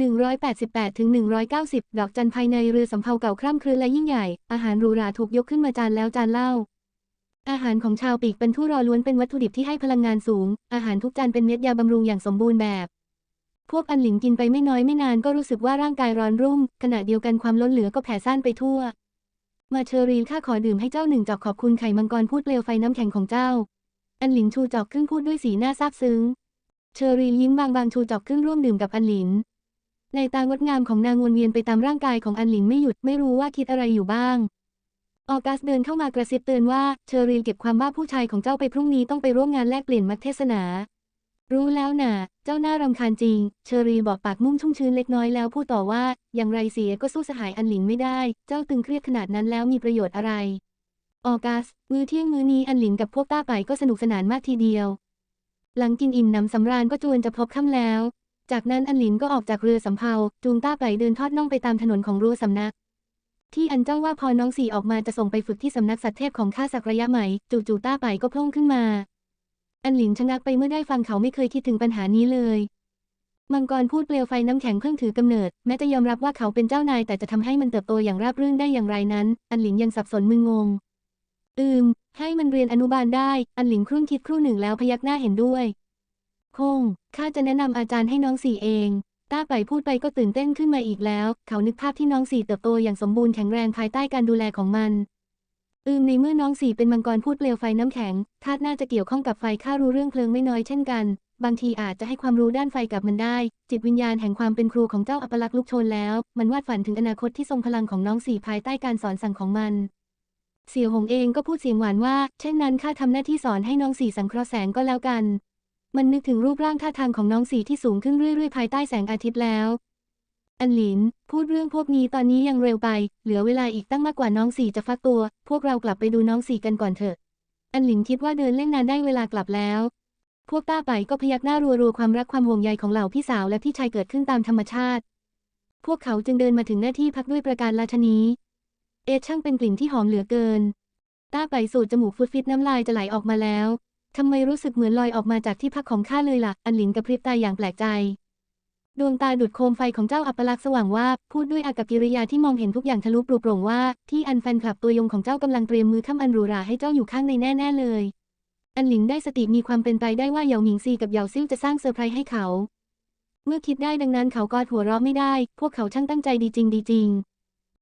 188ถึง190 ดอกจันภายในเรือสำเภาเก่าคร่ำครึและยิ่งใหญ่ อาหารหรูหราถูกยกขึ้นมาจานแล้วจานเล่า อาหารของชาวปีกเป็นทู่รอล้วนเป็นวัตถุดิบที่ให้พลังงานสูง อาหารทุกจานเป็นเม็ดยาบำรุงอย่างสมบูรณ์แบบ พวกอันหลิงกินไปไม่น้อยไม่นานก็รู้สึกว่าร่างกายร้อนรุ่ม ขณะเดียวกันความล้นเหลือก็แผ่ซ่านไปทั่ว มาเชอรีนข้าขอดื่มให้เจ้าหนึ่งจอกขอบคุณไข่มังกรพูดเปลวไฟน้ำแข็งของเจ้า อันหลินชูจอกครึ่งพูดด้วยสีหน้าซาบซึ้ง เชอรีนยิ้มบางๆชูจอกครึ่งร่วมดื่มกับอันหลิน ในตางดงามของนางวนเวียนไปตามร่างกายของอันหลินไม่หยุดไม่รู้ว่าคิดอะไรอยู่บ้าง ออกัสเดินเข้ามากระซิบเตือนว่าเชอรีนเก็บความว่าผู้ชายของเจ้าไปพรุ่งนี้ต้องไปร่วมงานแลกเปลี่ยนมักเทศนา รู้แล้วน่ะ เจ้าหน้ารำคาญจริง เชอรีบอกปากมุ่งชุ่มชื้นเล็กน้อยแล้วพูดต่อว่า อย่างไรเสียก็สู้สหายอันหลินไม่ได้ เจ้าตึงเครียดขนาดนั้นแล้วมีประโยชน์อะไร ออกัส มื้อเที่ยงมื้อนี้อันหลินกับพวกต้าไปก็สนุกสนานมากทีเดียวหลังกินอิ่มหนำสำราญก็จวนจะพบค่ำแล้ว จากนั้นอันหลินก็ออกจากเรือสำเภาจูงต้าไปเดินทอดน่องไปตามถนนของรั้วสำนัก ที่อันเจ้าว่าพอน้องสี่ออกมาจะส่งไปฝึกที่สำนักสัตว์เทพของข้าสักระยะไหม จู่ๆต้าไปก็พล่งขึ้นมา อันหลินชะงักไปเมื่อได้ฟังเขาไม่เคยคิดถึงปัญหานี้เลยมังกรพูดเปลวไฟน้ำแข็งเพิ่งถือกำเนิด แม้จะยอมรับว่าเขาเป็นเจ้านาย แต่จะทำให้มันเติบโตอย่างราบรื่นได้อย่างไรนั้น อันหลินยังสับสนมึนงง อืม ให้มันเรียนอนุบาลได้ อันหลินครุ่นคิดครู่หนึ่งแล้วพยักหน้าเห็นด้วย คงข้าจะแนะนำอาจารย์ให้น้องสี่เอง ต้าไปพูดไปก็ตื่นเต้นขึ้นมาอีกแล้ว เขานึกภาพที่น้องสี่เติบโตอย่างสมบูรณ์แข็งแรงภายใต้การดูแลของมัน อืมในเมื่อน้องสี่เป็นมังกรพูดเปลวไฟน้ำแข็งธาตุน่าจะเกี่ยวข้องกับไฟข้ารู้เรื่องเพลิงไม่น้อยเช่นกัน บางทีอาจจะให้ความรู้ด้านไฟกับมันได้ จิตวิญญาณแห่งความเป็นครูของเจ้าอัปลักษ์ลุกชนแล้ว มันวาดฝันถึงอนาคตที่ทรงพลังของน้องสี่ภายใต้การสอนสั่งของมันเสี่ยวหงเองก็พูดเสียงหวานว่า เช่นนั้นข้าทำหน้าที่สอนให้น้องสี่สังเคราะห์แสงก็แล้วกัน มันนึกถึงรูปร่างท่าทางของน้องสีที่สูงขึ้นเรื่อยๆ ภายใต้แสงอาทิตย์แล้ว อันหลิน พูดเรื่องพวกนี้ตอนนี้ยังเร็วไป เหลือเวลาอีกตั้งมากกว่าน้องสีจะฟักตัว พวกเรากลับไปดูน้องสีกันก่อนเถอะ อันหลินคิดว่าเดินเล่นนานได้เวลากลับแล้ว พวกต้าไปก็พยักหน้ารัวๆ ความรักความห่วงใยของเหล่าพี่สาวและพี่ชายเกิดขึ้นตามธรรมชาติ พวกเขาจึงเดินมาถึงหน้าที่พักด้วยประการราชนีเอะช่างเป็นกลิ่นที่หอมเหลือเกิน ต้าไปสูดจมูกฟุดฟิตน้ำลายจะไหลออกมาแล้ว ทำไมรู้สึกเหมือนลอยออกมาจากที่พักของข้าเลยล่ะ อันหลินกระพริบตาอย่างแปลกใจ ดวงตาดุดโคมไฟของเจ้าอัปลักษณ์สว่างว่า พูดด้วยอากับกิริยาที่มองเห็นทุกอย่างทะลุปลุกโปร่งว่า ที่อันแฟนคลับตัวยงของเจ้ากำลังเตรียมมือข้ามอันหรูหราให้เจ้าอยู่ข้างในแน่ๆเลย อันหลินได้สติมีความเป็นไปได้ว่าเหยาหมิงซีกับเหยาซิ่วจะสร้างเซอร์ไพรส์ให้เขา เมื่อคิดได้ดังนั้นเขาก็หัวเราะไม่ได้ พวกเขาช่างตั้งใจดีจริงดีจริง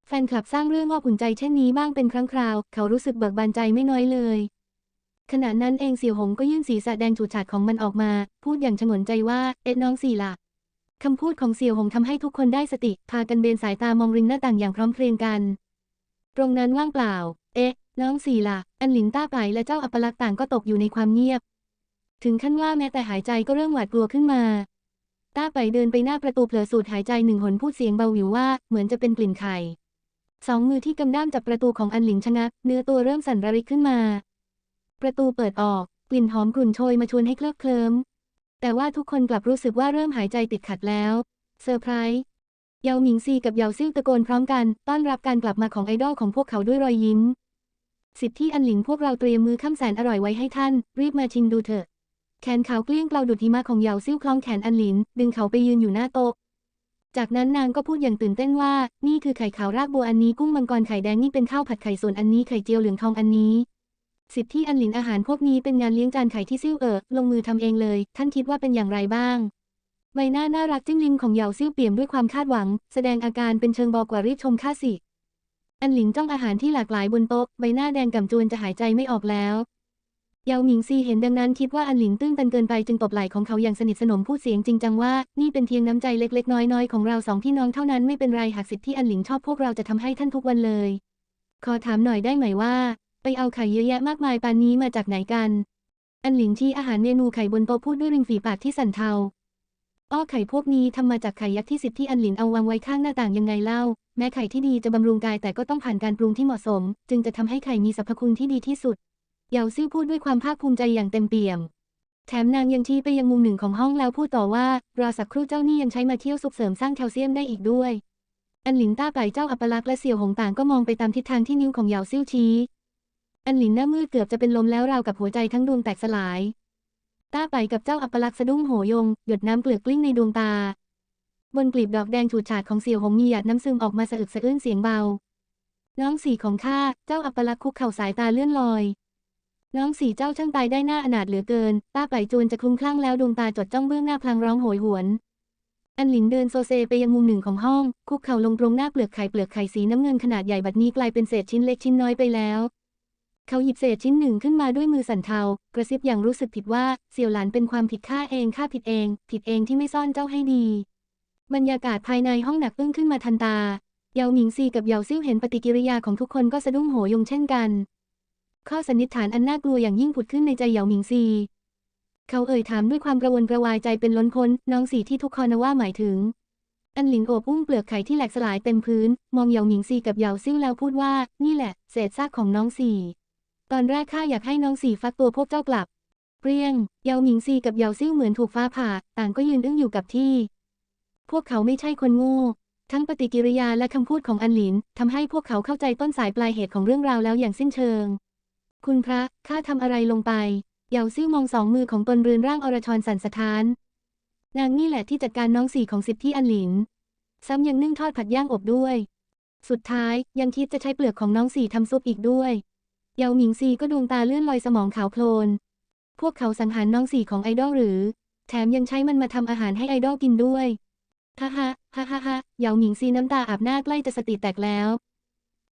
แฟนคลับสร้างเรื่องว่าอุ่นใจเช่นนี้บ้างเป็นครั้งคราว เขารู้สึกเบิกบานใจไม่น้อยเลย ขณะนั้นเองเสี่ยวหงก็ยื่นศีรษะแดงฉูดฉาดของมันออกมา พูดอย่างฉงนใจว่า เอ็ดน้องสี่ล่ะคำพูดของเสี่ยวหงทำให้ทุกคนได้สติ พากันเบนสายตามองริมหน้าต่างอย่างพร้อมเพรียงกัน ตรงนั้นว่างเปล่า เอ๊ะ น้องสี่ล่ะอันหลินต้าไปและเจ้าอัปลักษ์ต่างก็ตกอยู่ในความเงียบ ถึงขั้นว่าแม้แต่หายใจก็เริ่มหวาดกลัวขึ้นมาต้าไปเดินไปหน้าประตูเผลอสูดหายใจหนึ่งหนพูดเสียงเบาหวิวว่าเหมือนจะเป็นกลิ่นไข่สองมือที่กำด้ามจับประตูของอันหลินชะงัก เนื้อตัวเริ่มสั่นระริกขึ้นมา ประตูเปิดออก กลิ่นหอมกลุ่นโชยมาชวนให้เคลิบเคลิ้ม แต่ว่าทุกคนกลับรู้สึกว่าเริ่มหายใจติดขัดแล้วเซอร์ไพรส์เยาหมิงซีกับเยาซิ่วตะโกนพร้อมกัน ต้อนรับการกลับมาของไอดอลของพวกเขาด้วยรอยยิ้ม สิทธิ์ที่อันหลินพวกเราเตรียมมือข้ามแสนอร่อยไว้ให้ท่าน รีบมาชิมดูเถอะ แขนขาวเกลี้ยงเกลาดุดหิมะของเยาซิ่วคล้องแขนอันหลิน ดึงเขาไปยืนอยู่หน้าโต๊ะ จากนั้นนางก็พูดอย่างตื่นเต้นว่า นี่คือไข่ขาวรากบัวอันนี้กุ้งมังกรไข่แดงนี่เป็นข้าวผัดไข่ส่วนอันนี้ไข่เจียวเหลืองทองอันนี้ สิทธิ์ที่อันหลินอาหารพวกนี้เป็นงานเลี้ยงจานไข่ที่ซิ่วเอ๋อลงมือทำเองเลย ท่านคิดว่าเป็นอย่างไรบ้าง ใบหน้าน่ารักจิ้งลิงของเหยาซิ่วเปี่ยมด้วยความคาดหวัง แสดงอาการเป็นเชิงบอกว่ารีบชมข้าสิ อันหลินจ้องอาหารที่หลากหลายบนโต๊ะใบหน้าแดงก่ำจวนจะหายใจไม่ออกแล้วเยาหมิงซีเห็นดังนั้นคิดว่าอันหลินตื้นตันเกินไปจึงตบไหล่ของเขาอย่างสนิทสนมพูดเสียงจริงจังว่า นี่เป็นเพียงน้ำใจเล็กๆ น้อยๆ ของเราสองพี่น้องเท่านั้นไม่เป็นไรหากสิทธิ์ที่อันหลินชอบพวกเราจะทำให้ท่านทุกวันเลย ขอถามหน่อยได้ไหมว่า ไปเอาไข่เยอะแยะมากมายปานนี้มาจากไหนกัน อันหลินชี้อาหารเมนูไข่บนโต๊ะพูดด้วยริมฝีปากที่สั่นเทา อ้อไข่พวกนี้ทำมาจากไข่ยักษ์ที่สิทธิ์ที่อันหลินเอาวางไว้ข้างหน้าต่างยังไงเล่า แม้ไข่ที่ดีจะบำรุงกายแต่ก็ต้องผ่านการปรุงที่เหมาะสม จึงจะทำให้ไข่มีสรรพคุณที่ดีที่สุด เหยาซิ่วพูดด้วยความภาคภูมิใจอย่างเต็มเปี่ยม แถมนางยังชี้ไปยังมุมหนึ่งของห้องแล้วพูดต่อว่ารอสักครู่เจ้านี่ยังใช้มาเที่ยวซุปเสริมสร้างแคลเซียมได้อีกด้วยอันหลินต้าไปเจ้าอัปลักษณ์และเสี่ยวหงต่างก็มองไปตามทิศทางที่นิ้วของเหยาซิ่วชี้ อันหลินหน้ามืดเกือบจะเป็นลมแล้วราวกับหัวใจทั้งดวงแตกสลาย ต้าไปกับเจ้าอัปลักษณ์สะดุ้งโหยง หยดน้ำเกลือกกลิ้งในดวงตา บนกลีบดอกแดงฉูดฉาดของเสี่ยวหงมีหยาดน้ำซึมออกมาสะอึกสะอื้นเสียงเบา น้องสีของข้า เจ้าอัปลักษณ์คุกเข่าสายตาเลื่อนลอย น้องสีเจ้าช่างตายได้หน้าอนาถเหลือเกิน ต้าไปจวนจะคลุ้มคลั่งแล้วดวงตาจดจ้องเบื้องหน้าพลางร้องโหยหวน อันหลินเดินโซเซไปยังมุมหนึ่งของห้อง คุกเข่าลงตรงหน้าเปลือกไข่เปลือกไข่สีน้ำเงินขนาดใหญ่บัดนี้กลายเป็นเศษชิ้นเล็กชิ้นน้อยไปแล้ว เขาหยิบเศษชิ้นหนึ่งขึ้นมาด้วยมือสั่นเทา กระซิบอย่างรู้สึกผิดว่าเสี่ยวหลานเป็นความผิดข้าเองข้าผิดเอง ผิดเองที่ไม่ซ่อนเจ้าให้ดี บรรยากาศภายในห้องหนักอึ้งขึ้นมาทันตา เยาหมิงซีกับเยาซิ่วเห็นปฏิกิริยาของทุกคนก็สะดุ้งโหยงเช่นกัน ข้อสันนิษฐานอันน่ากลัวอย่างยิ่งผุดขึ้นในใจเยาหมิงซี เขาเอ่ยถามด้วยความกระวนกระวายใจเป็นล้นพ้น น้องสีที่ทุกคนว่าหมายถึง อันหลินโอบอุ้มเปลือกไข่ที่แหลกสลายเต็มพื้น มองเยาหมิงซีกับเยาซิ่วแล้วพูดว่า นี่แหละ เศษซากของน้องสี ตอนแรกข้าอยากให้น้องสีฟักตัวพวกเจ้ากลับ เปรี้ยง เยาหมิงซีกับเยาซิ่วเหมือนถูกฟ้าผ่า ต่างก็ยืนอึ้งอยู่กับที่ พวกเขาไม่ใช่คนโง่ ทั้งปฏิกิริยาและคำพูดของอันหลินทำให้พวกเขาเข้าใจต้นสายปลายเหตุของเรื่องราวแล้วอย่างสิ้นเชิง คุณพระ ข้าทำอะไรลงไป เยาซิ่วมองสองมือของตนเรือนร่างอรชรสันสะท้าน นางนี่แหละที่จัดการน้องสี่ของสิบที่อันหลิน ซ้ำยังนึ่งทอดผัดย่างอบด้วย สุดท้ายยังคิดจะใช้เปลือกของน้องสี่ทำซุปอีกด้วย เยาหมิงซีก็ดวงตาเลื่อนลอยสมองขาวโพลน พวกเขาสังหารน้องสี่ของไอดอลหรือ แถมยังใช้มันมาทำอาหารให้ไอดอลกินด้วยฮ่าฮ่าฮ่าฮ่าฮ่าเยาหมิงซีน้ำตาอาบหน้าใกล้จะสติแตกแล้ว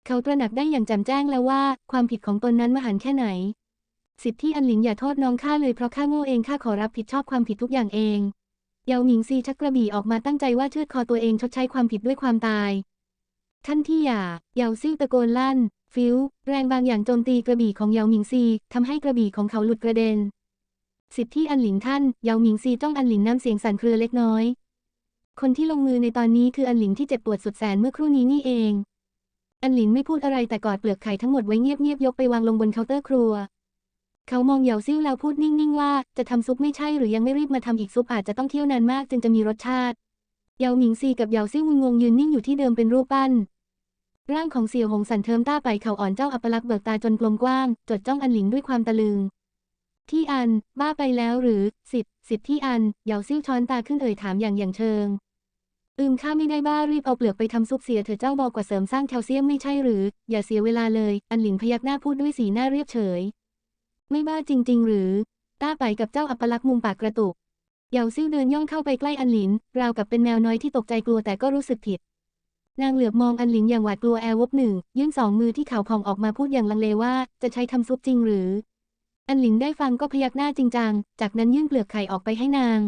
เขาตระหนักได้อย่างแจ่มแจ้งแล้วว่า ความผิดของตนนั้นมหันแค่ไหน สิทธิ์ที่อันหลินอย่าโทษน้องข้าเลยเพราะข้าโง่เองข้าขอรับผิดชอบความผิดทุกอย่างเอง เยาหมิงซีชักกระบี่ออกมาตั้งใจว่าเชือดคอตัวเองชดใช้ความผิดด้วยความตาย ท่านที่อย่า เยาซิ่วตะโกนลั่น ฟิวแรงบางอย่างโจมตีกระบี่ของเยาหมิงซีทำให้กระบี่ของเขาหลุดกระเด็นสิทธิ์ที่อันหลินท่านเยาหมิงซีจ้องอันหลินน้ำเสียงสั่นเครือเล็กน้อย คนที่ลงมือในตอนนี้คืออันหลินที่เจ็บปวดสุดแสนเมื่อครู่นี้นี่เอง อันหลินไม่พูดอะไรแต่กอดเปลือกไข่ทั้งหมดไว้เงียบๆยกไปวางลงบนเคาน์เตอร์ครัว เขามองเหยาซิ่วแล้วพูดนิ่งๆว่าจะทำซุปไม่ใช่หรือยังไม่รีบมาทำอีกซุปอาจจะต้องเที่ยวนานมากจึงจะมีรสชาติเยาหมิงซีกับเหยาซิ่วงงๆยืนนิ่งอยู่ที่เดิมเป็นรูปปั้น ร่างของเสี่ยวหงสันเทิมต้าไปเขาอ่อนเจ้าอัปลักษณ์เบิกตาจนกลมกว้าง จดจ้องอันหลิงด้วยความตะลึง ที่อัน บ้าไปแล้วหรือสิบสิบที่อันเหยาซิ่วช้อนตาขึ้นเอ่ยถามอย่างอย่างเชิง อืมข้าไม่ได้บ้ารีบเอาเปลือกไปทำซุปเสียเถอะเจ้าบอกกว่าเสริมสร้างแคลเซียมไม่ใช่หรือ อย่าเสียเวลาเลย อันหลินพยักหน้าพูดด้วยสีหน้าเรียบเฉย ไม่บ้าจริง ๆ หรือ ต้าไปกับเจ้าอัปลักษณ์มุมปากกระตุกเหยาซิ่วเดินย่องเข้าไปใกล้อันหลิน ราวกับเป็นแมวน้อยที่ตกใจกลัวแต่ก็รู้สึกผิด นางเหลือบมองอันหลินอย่างหวาดกลัวแอร์วบหนึ่ง ยื่นสองมือที่เขาพองออกมาพูดอย่างลังเลว่า จะใช้ทำซุปจริงหรือ อันหลินได้ฟังก็พยักหน้าจริงจัง จากนั้นยื่นเปลือกไข่ออกไปให้นาง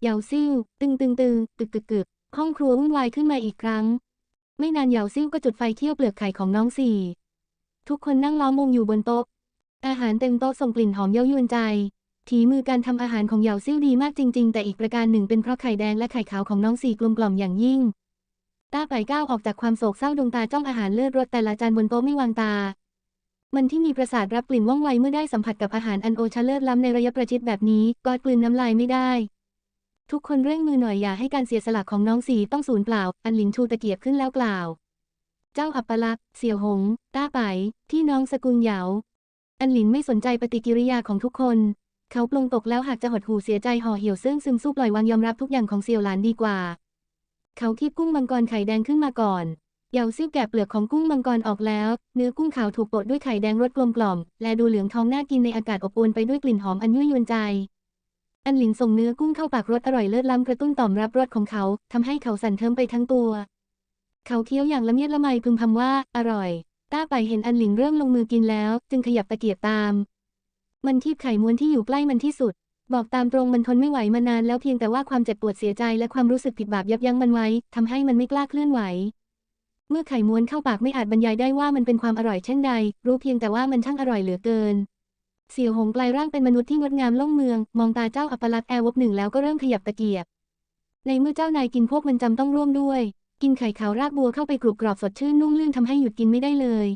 เหยาซิ่วตึงตึงตึงตึกตึกตึกห้องครัววุ่นวายขึ้นมาอีกครั้ง ไม่นานเหยาซิ่วก็จุดไฟเคี่ยวเปลือกไข่ของน้องสี่ทุกคนนั่งล้อมวงอยู่บนโต๊ะ อาหารเต็มโต๊ะส่งกลิ่นหอมเย้ายวนใจทีมือการทำอาหารของเหยาซิ่วดีมากจริง ๆ แต่อีกประการหนึ่งเป็นเพราะไข่แดงและไข่ขาวของน้องสี่กลมกล่อมอย่างยิ่ง ต้าไปก้าวออกจากความโศกเศร้าดวงตาจ้องอาหารเลือดรสแต่ละจานบนโต๊ะไม่วางตา มันที่มีประสาทรับกลิ่นว่องไวเมื่อได้สัมผัสกับอาหารอันโอชะเลิศล้ำในระยะประชิดแบบนี้กอดกลืนน้ำลายไม่ได้ ทุกคนเร่งมือหน่อยอย่าให้การเสียสละของน้องสีต้องสูญเปล่า อันหลินชูตะเกียบขึ้นแล้วกล่าว เจ้าอัปลักษ์เสี่ยวหง ต้าไปที่น้องสกุลเหยาอันหลินไม่สนใจปฏิกิริยาของทุกคน เขาปลงตกแล้วหากจะหดหูเสียใจห่อเหี่ยวซึ่งซึมสู้ปล่อยวางยอมรับทุกอย่างของเสี่ยวหลานดีกว่า เขาคีบกุ้งมังกรไข่แดงขึ้นมาก่อนเหยาซิ่วแกะเปลือกของกุ้งมังกรออกแล้ว เนื้อกุ้งขาวถูกโปะด้วยไข่แดงรสกลมกล่อม และดูเหลืองทองน่ากินในอากาศอบอวลไปด้วยกลิ่นหอมอันยั่วยวนใจ อันหลินส่งเนื้อกุ้งเข้าปากรสอร่อยเลิศล้ำกระตุ้นต่อมรับรสของเขาทำให้เขาสั่นเทิมไปทั้งตัว เขาเคี้ยวอย่างละเมียดละไมพึมพำว่า อร่อย ต้าไปเห็นอันหลินเริ่มลงมือกินแล้ว จึงขยับตะเกียบตาม มันทีบไข่ม้วนที่อยู่ใกล้มันที่สุด บอกตามตรงมันทนไม่ไหวมานานแล้วเพียงแต่ว่าความเจ็บปวดเสียใจและความรู้สึกผิดบาปยับยั้งมันไว้ทำให้มันไม่กล้าเคลื่อนไหว เมื่อไข่ม้วนเข้าปากไม่อาจบรรยายได้ว่ามันเป็นความอร่อยเช่นใด รู้เพียงแต่ว่ามันช่างอร่อยเหลือเกิน เสี่ยวหงกลายร่างเป็นมนุษย์ที่งดงามล่องเมือง มองตาเจ้าอัปลักษณ์แอร์วบหนึ่งแล้วก็เริ่มขยับตะเกียบ ในเมื่อเจ้านายกินพวกมันจำต้องร่วมด้วย กินไข่ขาวรากบัวเข้าไปกรุบกรอบสดชื่นนุ่มลื่นทำให้หยุดกินไม่ได้เลย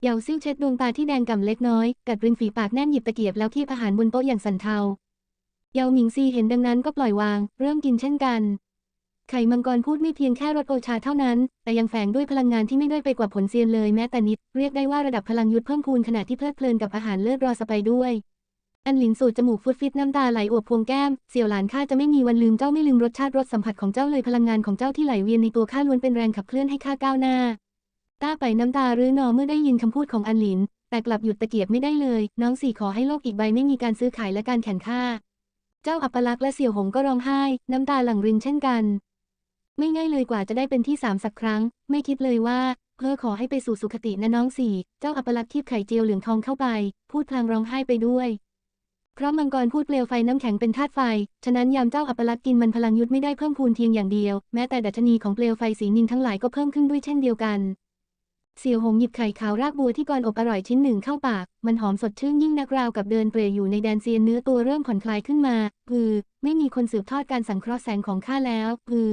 เหยาซิ่วเช็ดดวงตาที่แดงก่ำเล็กน้อย กัดริมฝีปากแน่นหยิบตะเกียบแล้วคีบอาหารบนโต๊ะอย่างสันเทา เยาหมิงซีเห็นดังนั้นก็ปล่อยวาง เริ่มกินเช่นกัน ไข่มังกรพูดไม่เพียงแค่รสโอชาเท่านั้น แต่ยังแฝงด้วยพลังงานที่ไม่ด้อยไปกว่าผลเซียนเลยแม้แต่นิด เรียกได้ว่าระดับพลังยุทธเพิ่มพูนขณะที่เพลิดเพลินกับอาหารเลิศรอสไปด้วย อันหลินสูดจมูกฟุดฟิตน้ำตาไหลอวบพวงแก้ม เสี่ยวหลานข้าจะไม่มีวันลืมเจ้าไม่ลืมรสชาติรสสัมผัสของเจ้าเลยพลังงานของเจ้าที่ไหลเวียนในตัวข้าล้วนเป็นแรงขับเคลื่อนให้ข้าก้าวหน้าต้าไปน้ำตารื้อนอเมื่อได้ยินคำพูดของอันหลิน แต่กลับหยุดตะเกียบไม่ได้เลย น้องสี่ขอให้โลกอีกใบไม่มีการซื้อขายและการแข่งข้า เจ้าอัปลักษณ์และเสี่ยวหงก็ร้องไห้ น้ำตาหลั่งรินเช่นกัน ไม่ง่ายเลยกว่าจะได้เป็นที่สามสักครั้ง ไม่คิดเลยว่า เพ้อขอให้ไปสู่สุคตินะน้องสี่ เจ้าอัปลักษณ์คีบไข่เจียวเหลืองทองเข้าไป พูดพลางร้องไห้ไปด้วย เพราะมังกรพูดเปลวไฟน้ำแข็งเป็นธาตุไฟ ฉะนั้นยามเจ้าอัปลักษณ์กินมันพลังยุทธไม่ได้เพิ่มพูนเพียงอย่างเดียว แม้แต่ดัชนีของเปลวไฟสีนินทั้งหลายก็เพิ่มขึ้นด้วยเช่นเดียวกัน เสี่ยวหงหยิบไข่ขาวรากบัวที่ก่อนอบอร่อยชิ้นหนึ่งเข้าปาก มันหอมสดชื่นยิ่งนักราวกับเดินเปรยอยู่ในแดนเซียนเนื้อตัวเริ่มผ่อนคลายขึ้นมาพือ ไม่มีคนสืบทอดการสังเคราะห์แสงของข้าแล้วพือ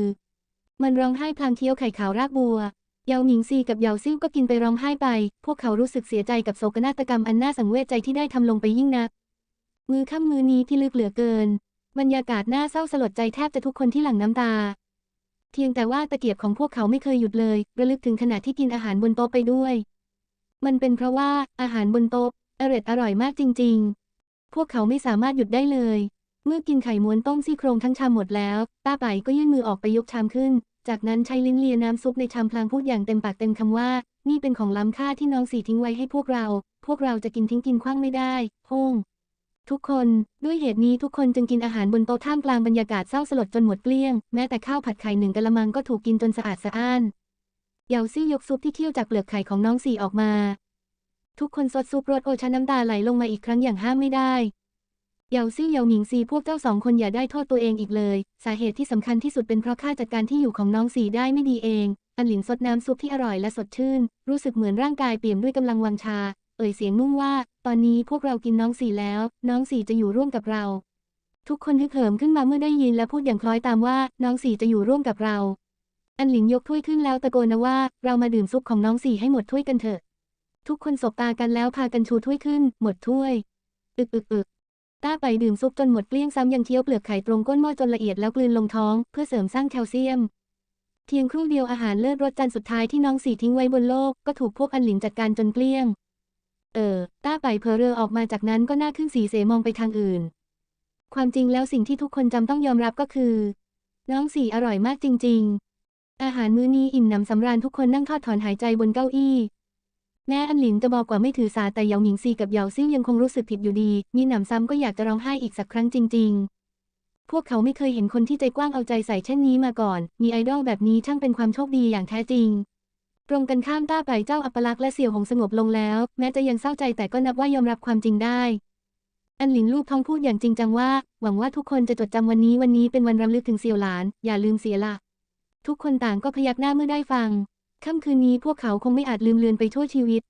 มันร้องไห้พลางเคี้ยวไข่ขาวรากบัว เยาหมิงซีกับเยาซิ่วก็กินไปร้องไห้ไป พวกเขารู้สึกเสียใจกับโศกนาฏกรรมอันน่าสังเวชใจที่ได้ทำลงไปยิ่งนัก มือค่ำมือนี้ที่ลึกเหลือเกิน บรรยากาศน่าเศร้าสลดใจแทบจะทุกคนที่หลั่งน้ำตา เพียงแต่ว่าตะเกียบของพวกเขาไม่เคยหยุดเลย ระลึกถึงขณะที่กินอาหารบนโต๊ะไปด้วย มันเป็นเพราะว่าอาหารบนโต๊ะอร่อยอร่อยมากจริง ๆ พวกเขาไม่สามารถหยุดได้เลย เมื่อกินไข่ม้วนต้มซี่โครงทั้งชามหมดแล้วต้าไปก็ยื่นมือออกไปยกชามขึ้น จากนั้นใช้ลิ้นเลียน้ำซุปในชามพลางพูดอย่างเต็มปากเต็มคำว่า นี่เป็นของล้ำค่าที่น้องสีทิ้งไว้ให้พวกเรา พวกเราจะกินทิ้งกินขว้างไม่ได้โฮง ทุกคน ด้วยเหตุนี้ทุกคนจึงกินอาหารบนโต๊ะท่ามกลางบรรยากาศเศร้าสลดจนหมดเกลี้ยง แม้แต่ข้าวผัดไข่หนึ่งกะละมังก็ถูกกินจนสะอาดสะอ้านเยาซี่ยกซุปที่เคี่ยวจากเปลือกไข่ของน้องสี่ออกมา ทุกคนซดซุปรสโอชาน้ำตาไหลลงมาอีกครั้งอย่างห้ามไม่ได้เยาซี่เยาหมิงซีพวกเจ้าสองคนอย่าได้โทษตัวเองอีกเลย สาเหตุที่สำคัญที่สุดเป็นเพราะข้าจัดการที่อยู่ของน้องสีได้ไม่ดีเอง อันหลินซดน้ำซุปที่อร่อยและสดชื่น รู้สึกเหมือนร่างกายเปี่ยมด้วยกำลังวังชา เอ่ยเสียงนุ่มว่า ตอนนี้พวกเรากินน้องสี่แล้ว น้องสี่จะอยู่ร่วมกับเรา ทุกคนฮึกเหิมขึ้นมาเมื่อได้ยินและพูดอย่างคล้อยตามว่า น้องสี่จะอยู่ร่วมกับเรา อันหลินยกถ้วยขึ้นแล้วตะโกนนะว่า เรามาดื่มซุปของน้องสี่ให้หมดถ้วยกันเถอะ ทุกคนสบตากันแล้วพากันชูถ้วยขึ้น หมดถ้วย อึกอึกอึกต้าไปดื่มซุปจนหมดเกลี้ยงซ้ำยังเคี้ยวเปลือกไข่ตรงก้นหม้อจนละเอียดแล้วกลืนลงท้องเพื่อเสริมสร้างแคลเซียม เพียงครู่เดียวอาหารเลิศรสจานสุดท้ายที่น้องสี่ทิ้งไว้บนโลกก็ถูกพวกอันหลินจัดการจนเกลี้ยง เออ ต้าไปเพอเรอออกมาจากนั้นก็หน้าขึ้นสีเสมองไปทางอื่น ความจริงแล้วสิ่งที่ทุกคนจำต้องยอมรับก็คือ น้องสีอร่อยมากจริง ๆ อาหารมื้อนี้อิ่มหนำสำราญทุกคนนั่งทอดถอนหายใจบนเก้าอี้ แม่อันหลินจะบอกกว่าไม่ถือสาแต่เหยาหมิงซีกับเหยาซิ่วยังคงรู้สึกผิดอยู่ดี มีหนำซ้ำก็อยากจะร้องไห้อีกสักครั้งจริง ๆพวกเขาไม่เคยเห็นคนที่ใจกว้างเอาใจใส่เช่นนี้มาก่อน มีไอดอลแบบนี้ช่างเป็นความโชคดีอย่างแท้จริง ตรงกันข้ามต้าไปเจ้าอัปลักษณ์และเสี่ยวหงสงบลงแล้ว แม้จะยังเศร้าใจแต่ก็นับว่ายอมรับความจริงได้ อันหลินลูกท้องพูดอย่างจริงจังว่า หวังว่าทุกคนจะจดจำวันนี้วันนี้เป็นวันรำลึกถึงเสี่ยวหลาน อย่าลืมเสียละทุกคนต่างก็พยักหน้าเมื่อได้ฟังค่ำคืนนี้พวกเขาคงไม่อาจลืมเลือนไปชั่วชีวิต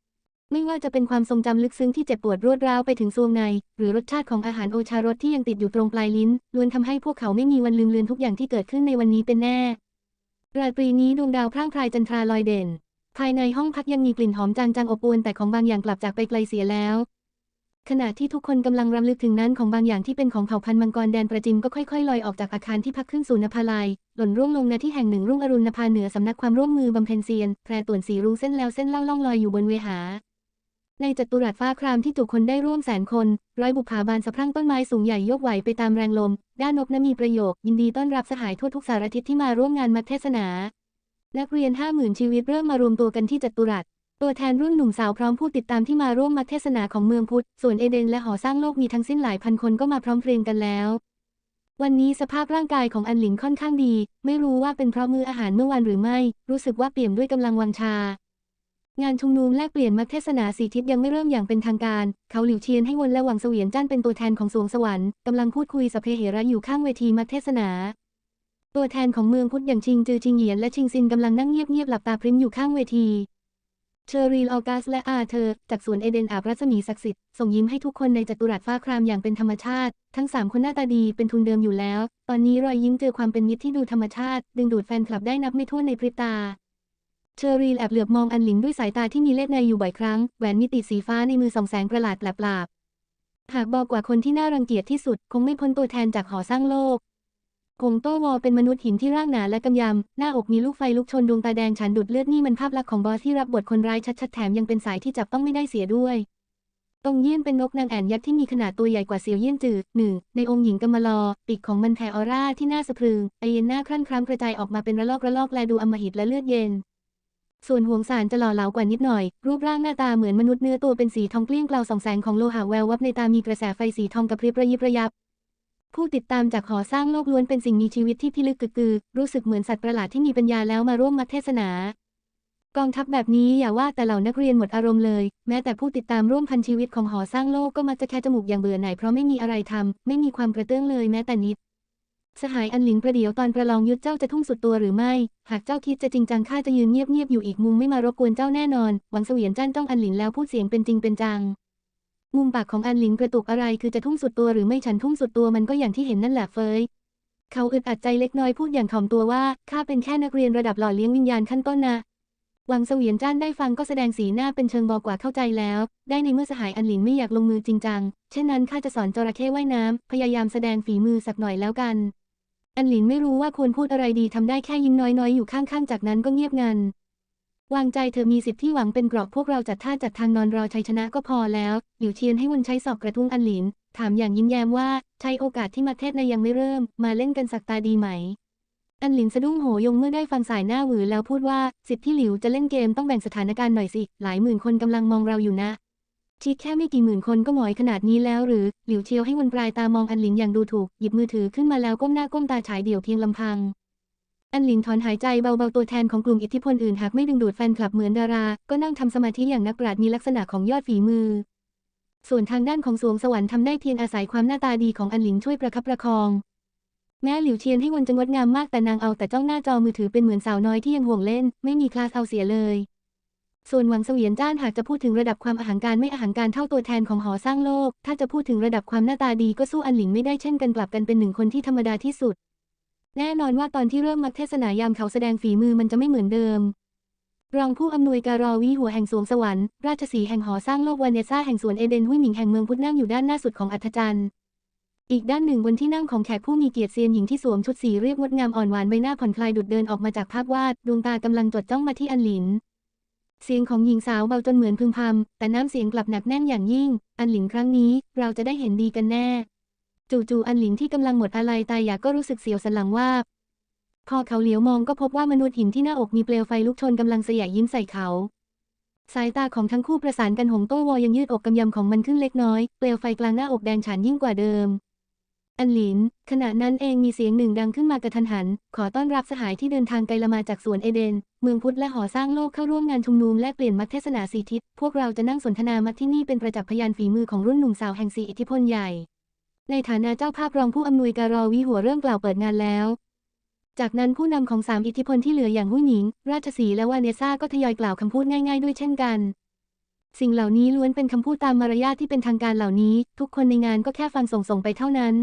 ไม่ว่าจะเป็นความทรงจำลึกซึ้งที่เจ็บปวดรวดร้าวไปถึงซวงใน หรือรสชาติของอาหารโอชารสที่ยังติดอยู่ตรงปลายลิ้น ล้วนทำให้พวกเขาไม่มีวันลืมเลือนทุกอย่างที่เกิดขึ้นในวันนี้เป็นแน่ ราตรีนี้ดวงดาวพร่างพรายจันทราลอยเด่น ภายในห้องพักยังมีกลิ่นหอมจางๆอบอวลแต่ของบางอย่างกลับจากไปไกลเสียแล้ว ขณะที่ทุกคนกำลังรำลึกถึงนั้นของบางอย่างที่เป็นของเผ่าพันธุ์มังกรแดนประจิมก็ค่อยๆลอยออกจากอาคารที่พักขึ้นสู่นภาลัยหล่นร่วงลงณที่แห่งหนึ่งรุ่งอรุณนภาเหนือสำนักความร่วมมือบำเพ็ญเซียนแพรต่วนสีรุ้งเส้นแล้วเส้นเล่าล่องลอยอยู่บนเวหาในจัตุรัสฟ้าครามที่จุคนได้ร่วมแสนคน ร้อยบุพาบานสะพรั่งต้นไม้สูงใหญ่ยกไหวไปตามแรงลม ด้านนกนมีประโยค ยินดีต้อนรับสหายทั่วทุกสารทิศที่มาร่วมงานมัเทศนา นักเรียนห้าหมื่นชีวิตเริ่มมารวมตัวกันที่จัตุรัส ตัวแทนรุ่นหนุ่มสาวพร้อมผู้ติดตามที่มาร่วมมัทเทศนาของเมืองพุทธ ส่วนเอเดนและหอสร้างโลกมีทั้งสิ้นหลายพันคนก็มาพร้อมเพรียงกันแล้ว วันนี้สภาพร่างกายของอันหลินค่อนข้างดี ไม่รู้ว่าเป็นเพราะมื้ออาหารเมื่อวันหรือไม่ รู้สึกว่าเปี่ยมด้วยกำลังวังชา งานชุมนุมแลกเปลี่ยนมัทเทศนาสีทิศยังไม่เริ่มอย่างเป็นทางการ เขาหลิวเชียนให้วนและหวังเสวียนจ้านเป็นตัวแทนของสวงสวรรค์กำลังพูดคุยสพเพเหระอยู่ข้างเวทีมัทเทศนา ตัวแทนของเมืองพุทธอย่างชิงจือชิงเหยียนและชิงซินกำลังนั่งเงียบๆหลับตาพริ้มอยู่ข้างเวที เชอรีลออกัสและอาเธอร์จากสวนเอเดนอาบรัศมีศักดิ์สิทธิ์ส่งยิ้มให้ทุกคนในจัตุรัสฟ้าครามอย่างเป็นธรรมชาติ ทั้งสามคนหน้าตาดีเป็นทุนเดิมอยู่แล้ว ตอนนี้รอยยิ้มเจอความเป็นมิตรที่ดูธรรมชาติ ดึงดูดแฟนคลับได้นับไม่ถ้วนในพริบตาเชอรีลแอบเหลือบมองอันหลินด้วยสายตาที่มีเล็ดในอยู่บ่อยครั้ง แหวนมิติสีฟ้าในมือส่องแสงประหลาดแปลบๆหากบอกกว่าคนที่น่ารังเกียจที่สุด คงไม่พ้นตัวแทนจากหอสร้างโลก คงโตวอเป็นมนุษย์หินที่ร่างหนาและกำยำ หน้าอกมีลูกไฟลุกชนดวงตาแดงฉันดุดเลือดนี่มันภาพลักษณ์ของบอสที่รับบทคนร้ายชัดๆแถมยังเป็นสายที่จับต้องไม่ได้เสียด้วย ตรงเยี่ยนเป็นนกนางแอ่นยักษ์ที่มีขนาดตัวใหญ่กว่าเสียวเยี่ยนจืดหนึ่งในองค์หญิงกำมะลอ ปีกของมันแผ่ออร่าที่น่าสะพรึงไอเย็นหน้าครั่นคร้ำกระจายออกมาเป็นระลอกระลอกแลดูอมหิตและเลือดเย็นส่วนห่วงสารจะหล่อเหลากว่านิดหน่อย รูปร่างหน้าตาเหมือนมนุษย์เนื้อตัวเป็นสีทองเกลี้ยงเกลาสองแสงของโลหะแวววับในตามีกระแสไฟสีทองกระพริบระยิบระยับ ผู้ติดตามจากหอสร้างโลกล้วนเป็นสิ่งมีชีวิตที่พิลึกกึกกือ รู้สึกเหมือนสัตว์ประหลาดที่มีปัญญาแล้วมาร่วมมัเทศนา กองทัพแบบนี้อย่าว่าแต่เหล่านักเรียนหมดอารมณ์เลย แม้แต่ผู้ติดตามร่วมพันชีวิตของหอสร้างโลกก็มักจะแค่จมูกอย่างเบื่อหน่ายเพราะไม่มีอะไรทำไม่มีความกระเตื้องเลยแม้แต่นิด สหายอันหลินประเดี๋ยวตอนประลองยุทธเจ้าจะทุ่มสุดตัวหรือไม่ หากเจ้าคิดจะจริงจังข้าจะยืนเงียบๆอยู่อีกมุมไม่มารบกวนเจ้าแน่นอน หวังเสวียนจ้านจ้องอันหลินแล้วพูดเสียงเป็นจริงเป็นจัง มุมปากของอันหลินกระตุกอะไรคือจะทุ่มสุดตัวหรือไม่ฉันทุ่มสุดตัวมันก็อย่างที่เห็นนั่นแหละเฟยเขาอึดอัดใจเล็กน้อยพูดอย่างถ่อมตัวว่าข้าเป็นแค่นักเรียนระดับหล่อเลี้ยงวิญญาณขั้นต้นนะวังเสวียนจ้านได้ฟังก็แสดงสีหน้าเป็นเชิงบอกว่าเข้าใจแล้ว ได้ในเมื่อสหายอันหลินไม่อยากลงมือจริงจัง เช่นนั้นข้าจะสอนจระเข้ว่ายน้ำพยายามแสดงฝีมือสักหน่อยแล้วกัน อันหลินไม่รู้ว่าควรพูดอะไรดีทำได้แค่ยิ้มน้อยๆ อยู่ข้างๆ จากนั้นก็เงียบงัน วางใจเธอมีสิทธิ์ที่หวังเป็นกราะพวกเราจัดท่าจัดทางนอนรอชัยชนะก็พอแล้ว หลิวเชียนให้วนใช้สอบกระทุ้งอันหลิน ถามอย่างยิ้มแย้มว่า ใช้โอกาสที่มาเทศในยังไม่เริ่ม มาเล่นกันสักตาดีไหม อันหลินสะดุ้งโหยงเมื่อได้ฟังสายหน้าหวือแล้วพูดว่า สิทธิ์ที่หลิวจะเล่นเกมต้องแบ่งสถานการณ์หน่อยสิ หลายหมื่นคนกำลังมองเราอยู่นะชิดแค่ไม่กี่หมื่นคนก็หงอยขนาดนี้แล้วหรือ หลิวเชียวให้วนปลายตามองอันหลินอย่างดูถูก หยิบมือถือขึ้นมาแล้วก้มหน้าก้มตาฉายเดี่ยวเพียงลำพัง อันหลินถอนหายใจเบาๆตัวแทนของกลุ่มอิทธิพลอื่นหากไม่ดึงดูดแฟนคลับเหมือนดารา ก็นั่งทำสมาธิอย่างนักปราชญ์มีลักษณะของยอดฝีมือ ส่วนทางด้านของสวงสวรรค์ทำได้เพียงอาศัยความหน้าตาดีของอันหลินช่วยประคับประคอง แม้หลิวเชียนให้วนจะงดงามมากแต่นางเอาแต่จ้องหน้าจอมือถือเป็นเหมือนสาวน้อยที่ยังห่วงเล่น ไม่มีคลาสเอาเสียเลย ส่วนหวังเสวียนจ้านหากจะพูดถึงระดับความอาหารการไม่อาหารการเท่าตัวแทนของหอสร้างโลก ถ้าจะพูดถึงระดับความหน้าตาดีก็สู้อันหลินไม่ได้เช่นกันกลับกันเป็นหนึ่งคนที่ธรรมดาที่สุด แน่นอนว่าตอนที่เริ่มมักเทศนายามเขาแสดงฝีมือมันจะไม่เหมือนเดิม รองผู้อำนวยการอวิหัวแห่งสวงสวรรค์ราชสีแห่งหอสร้างโลกวานเนซ่าแห่งสวนเอเดนหุ้ยหมิงแห่งเมืองพุทธนั่งอยู่ด้านหน้าสุดของอัธจันทร์อีกด้านหนึ่งบนที่นั่งของแขกผู้มีเกียรติเซียนหญิงที่สวมชุดสีเรียบงดงามอ่อนหวานใบหน้าผ่อนคลายดุดเดินออกมาจากภาพวาดดวงตากำลังจดจ้องมาที่อันหลิน เสียงของหญิงสาวเบาจนเหมือนพึมพำแต่น้ำเสียงกลับหนักแน่นอย่างยิ่ง อันหลินครั้งนี้เราจะได้เห็นดีกันแน่ จู่ๆอันหลินที่กำลังหมดอะไรตายอยากก็รู้สึกเสียวสันหลังว่าพอเขาเหลียวมองก็พบว่ามนุษย์หินที่หน้าอกมีเปลวไฟลุกโชนกำลังเสยยิ้มใส่เขา สายตาของทั้งคู่ประสานกันหงโต้วอยังยืดอกกำยำของมันขึ้นเล็กน้อย เปลวไฟกลางหน้าอกแดงฉานยิ่งกว่าเดิม อันหลิน ขณะนั้นเองมีเสียงหนึ่งดังขึ้นมากระทันหัน ขอต้อนรับสหายที่เดินทางไกลละมาจากสวนเอเดน เมืองพุทธและหอสร้างโลกเข้าร่วมงานชุมนุมแลกเปลี่ยนมัคเทศนาสีทิศ พวกเราจะนั่งสนทนามัคที่นี่เป็นประจักษ์พยานฝีมือของรุ่นหนุ่มสาวแห่งสีอิทธิพลใหญ่ ในฐานะเจ้าภาพรองผู้อำนวยการอวิหัวเริ่มกล่าวเปิดงานแล้ว จากนั้นผู้นำของสามอิทธิพลที่เหลืออย่างหุ้ยหมิง ราชสีและวาเนซ่าก็ทยอยกล่าวคำพูดง่ายๆด้วยเช่นกัน สิ่งเหล่านี้ล้วนเป็นคำพูดตามมารยาทที่เป็นทางการเหล่านี้ ทุกคนในงานก็แค่ฟังส่งๆไปเท่านั้น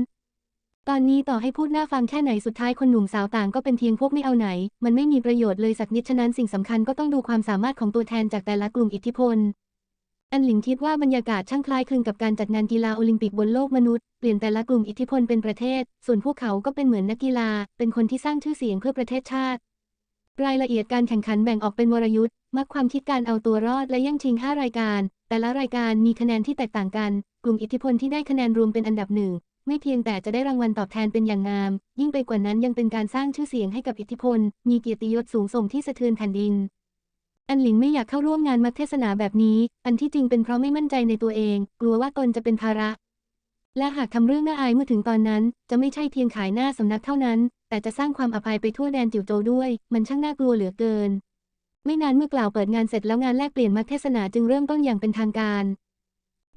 ตอนนี้ต่อให้พูดหน่าฟังแค่ไหนสุดท้ายคนหนุ่มสาวต่างก็เป็นเพียงพวกไม่เอาไหน มันไม่มีประโยชน์เลยสักนิดฉะนั้นสิ่งสำคัญก็ต้องดูความสามารถของตัวแทนจากแต่ละกลุ่มอิทธิพล อันหลิงคิดว่าบรรยากาศช่างคล้ายคลึงกับการจัดงานกีฬาโอลิมปิกบนโลกมนุษย์ เปลี่ยนแต่ละกลุ่มอิทธิพลเป็นประเทศ ส่วนพวกเขาก็เป็นเหมือนนักกีฬา เป็นคนที่สร้างชื่อเสียงเพื่อประเทศชาติ รายละเอียดการแข่งขันแบ่งออกเป็นวรยุทธ์มักความคิดการเอาตัวรอดและแย่งชิง 5 รายการ แต่ละรายการมีคะแนนที่แตกต่างกัน กลุ่มอิทธิพลที่ได้คะแนนรวมเป็นอันดับหนึ่งไม่เพียงแต่จะได้รางวัลตอบแทนเป็นอย่างงาม ยิ่งไปกว่านั้นยังเป็นการสร้างชื่อเสียงให้กับอิทธิพล มีเกียรติยศสูงส่งที่สะเทือนแผ่นดิน อันหลิงไม่อยากเข้าร่วมงานมัคเทศนาแบบนี้ อันที่จริงเป็นเพราะไม่มั่นใจในตัวเอง กลัวว่าตนจะเป็นภาระ และหากทำเรื่องน่าอายเมื่อถึงตอนนั้น จะไม่ใช่เพียงขายหน้าสำนักเท่านั้น แต่จะสร้างความอับอายไปทั่วแดนจิ๋วโจด้วย มันช่างน่ากลัวเหลือเกิน ไม่นานเมื่อกล่าวเปิดงานเสร็จแล้วงานแลกเปลี่ยนมัคเทศนาจึงเริ่มต้นอย่างเป็นทางการ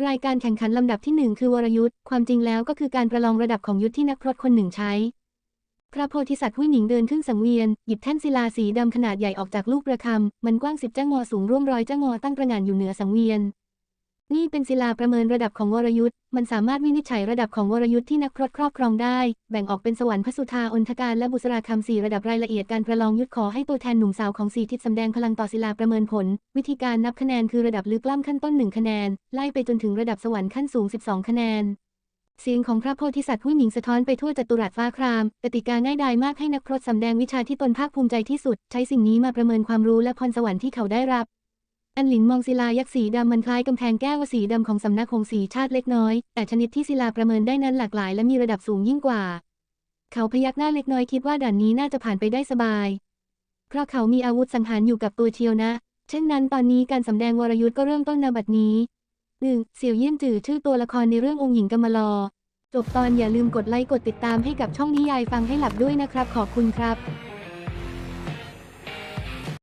รายการแข่งขันลำดับที่หนึ่งคือวรยุทธ์ ความจริงแล้วก็คือการประลองระดับของยุทธที่นักพรตคนหนึ่งใช้ พระโพธิสัตว์หุ้ยหนิงเดินขึ้นสังเวียน หยิบแท่นศิลาสีดำขนาดใหญ่ออกจากลูกประคำ มันกว้างสิบจ้างอสูงร่วมร้อยจ้างอตั้งประงานอยู่เหนือสังเวียน นี่เป็นศิลาประเมินระดับของวรยุทธ์ มันสามารถวินิจฉัยระดับของวรยุทธ์ที่นักพรตครอบครองได้ แบ่งออกเป็นสวรรค์พระสุธาอนทการและบุษราคำสี่ระดับรายละเอียดการประลองยุทธขอให้ตัวแทนหนุ่มสาวของสี่ทิศสำแดงพลังต่อศิลาประเมินผล วิธีการนับคะแนนคือระดับลึกล้ำขั้นต้นหนึ่งคะแนน ไล่ไปจนถึงระดับสวรรค์ขั้นสูง 12 คะแนน เสียงของพระโพธิสัตว์ผู้หญิงสะท้อนไปทั่วจัตุรัสฟ้าครามกติกาง่ายดายมากให้นักพรตสำแดงวิชาที่ตนภาคภูมิใจที่สุด ใช้สิ่งนี้มาประเมินความรู้และพรสวรรค์ที่เขาได้รับ อันหลินมองศิลายักษ์สีดำมันคล้ายกำแพงแก้วสีดำของสำนักหงสีชาติเล็กน้อย แต่ชนิดที่ศิลาประเมินได้นั้นหลากหลายและมีระดับสูงยิ่งกว่า เขาพยักหน้าเล็กน้อยคิดว่าด่านนี้น่าจะผ่านไปได้สบาย เพราะเขามีอาวุธสังหารอยู่กับตัวเชียวนะ เช่นนั้นตอนนี้การสำแดงวรยุทธ์ก็เริ่มต้นนบัดนี้ หนึ่งเสี่ยวเยี่ยนจือชื่อตัวละครในเรื่ององค์หญิงกำมะลอ จบตอนอย่าลืมกดไลค์กดติดตามให้กับช่องนิยายฟังให้หลับด้วยนะครับ ขอบคุณครับ